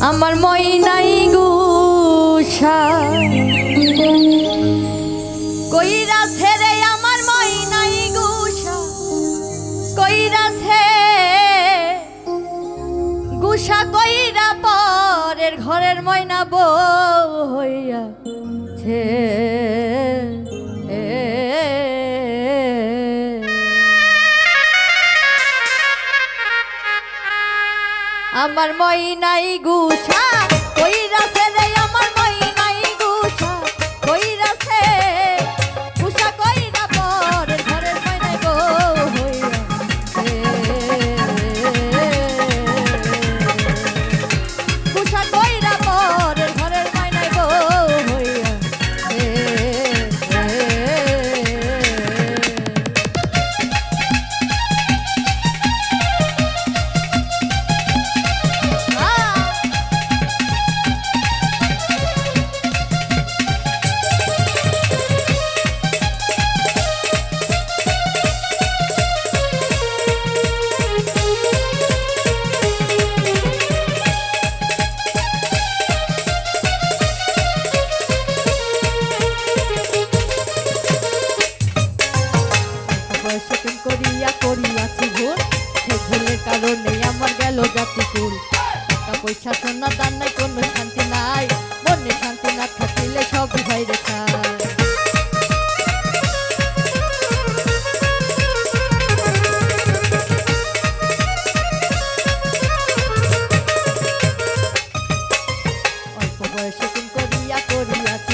আমার মই নাই গুষা। কইরা ছেড়ে আমার মই নাই গুষা। কইরা ছে গুষা কইরা পরের ঘরের ময়না বউ হইয়া ছে আমার মই নাই গুছা কইরা কারণে আমার গেল জাতি কুল। টাকা পয়সা, সোনা, দান নাই কোনো শান্তি নাই। মনে শান্তি না থাকিলে সবই বাইরে ছায় অল্প বয়সে করিয়া করিয়াছি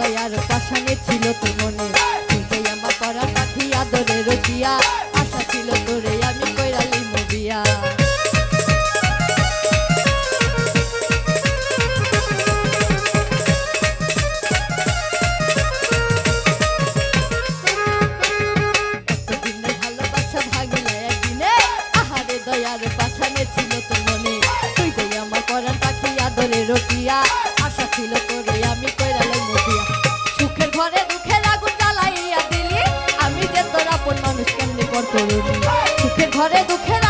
দয়ার পাশানে ছিল তো মনে। তুই আমার পরা পাখি আদরে রতিয়া আশা ছিল তোরে আমি কইরালি মবিয়া। দয়ার পাশানে ছিল তো মনে। তুই আমার পরান পাখি আদরে রতিয়া আশা ছিল তোরে ঘরে দুঃখের